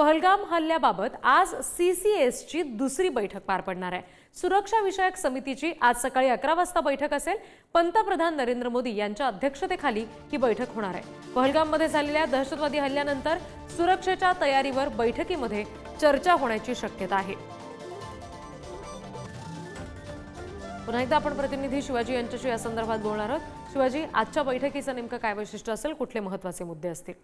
पहलगाम हल्ल्याबाबत आज C C एसची दुसरी बैठक पार पडणार आहे. सुरक्षा विषयक समितीची आज सकाळी अकरा वाजता बैठक असेल. पंतप्रधान नरेंद्र मोदी यांच्या अध्यक्षतेखाली ही बैठक होणार आहे. पहलगाममध्ये झालेल्या दहशतवादी हल्ल्यानंतर सुरक्षेच्या तयारीवर बैठकीमध्ये चर्चा होण्याची शक्यता आहे. पुन्हा एकदा आपण प्रतिनिधी शिवाजी यांच्याशी या संदर्भात बोलणार आहोत. शिवाजी आजच्या बैठकीचं नेमकं काय वैशिष्ट्य असेल? कुठले महत्त्वाचे मुद्दे असतील?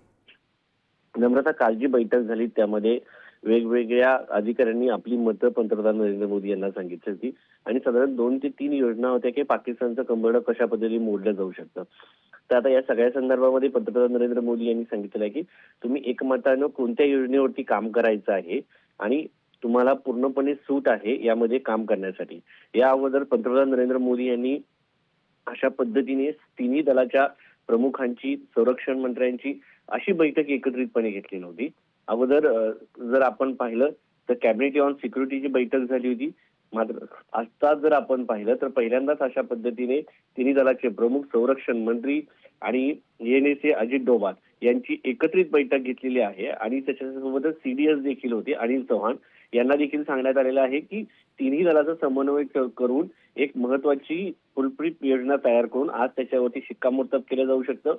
नम्रता काळजी बैठक झाली. त्यामध्ये वेगवेगळ्या अधिकाऱ्यांनी आपली मतं पंतप्रधान नरेंद्र मोदी यांना सांगितली होती. आणि साधारण दोन ते तीन योजना होत्या की पाकिस्तानचं कंबरडं कशा पद्धतीने मोडलं जाऊ शकतं. तर आता या सगळ्या संदर्भामध्ये पंतप्रधान नरेंद्र मोदी यांनी सांगितलं आहे की तुम्ही एकमतानं कोणत्या योजनेवरती काम करायचं आहे आणि तुम्हाला पूर्णपणे सूट आहे यामध्ये काम करण्यासाठी. या अगोदर पंतप्रधान नरेंद्र मोदी यांनी अशा पद्धतीने तिन्ही दलाच्या प्रमुखांची संरक्षण मंत्र्यांची अशी बैठक एकत्रितपणे घेतली नव्हती. अगोदर जर आपण पाहिलं तर कॅबिनेट ऑन सिक्युरिटीची बैठक झाली होती. मात्र आता जर आपण पाहिलं तर पहिल्यांदाच अशा पद्धतीने तिन्ही दलाचे प्रमुख संरक्षण मंत्री आणि एनएसए अजित डोभाल यांची एकत्रित बैठक घेतलेली आहे आणि त्याच्यासोबतच सीडीएस देखील होते. अनिल चव्हाण यांना देखील सांगण्यात आलेलं आहे की तिन्ही दलाचा समन्वय करून एक महत्वाची फुलप्रीप योजना तयार करून आज त्याच्यावरती शिक्कामोर्तब केलं जाऊ शकतं.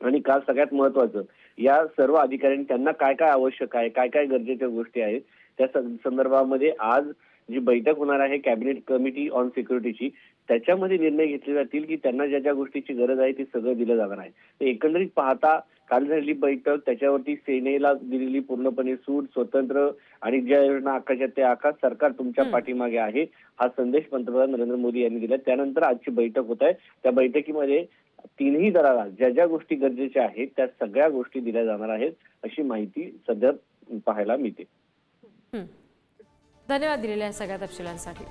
आणि काल सगळ्यात महत्वाचं या सर्व अधिकाऱ्यांनी त्यांना काय काय आवश्यक आहे काय काय गरजेच्या गोष्टी आहेत त्या संदर्भामध्ये आज जी बैठक होणार आहे कॅबिनेट कमिटी ऑन सिक्युरिटीची त्याच्यामध्ये निर्णय घेतले जातील की त्यांना ज्या ज्या गोष्टीची गरज आहे ती सगळं दिलं जाणार आहे तर एकंदरीत पाहता काल झालेली बैठक त्याच्यावरती सेनेला दिलेली पूर्णपणे सूट स्वतंत्र आणि ज्या योजना आकाशात त्या आकाश सरकार तुमच्या. पाठीमागे आहे हा संदेश पंतप्रधान नरेंद्र मोदी यांनी दिला त्यानंतर आजची बैठक होत आहे त्या बैठकीमध्ये तिन्ही दलाला ज्या ज्या गोष्टी गरजेच्या आहेत त्या सगळ्या गोष्टी दिल्या जाणार आहेत अशी माहिती सध्या पाहायला मिळते. धन्यवाद दिलेल्या सगळ्या तपशिलांसाठी.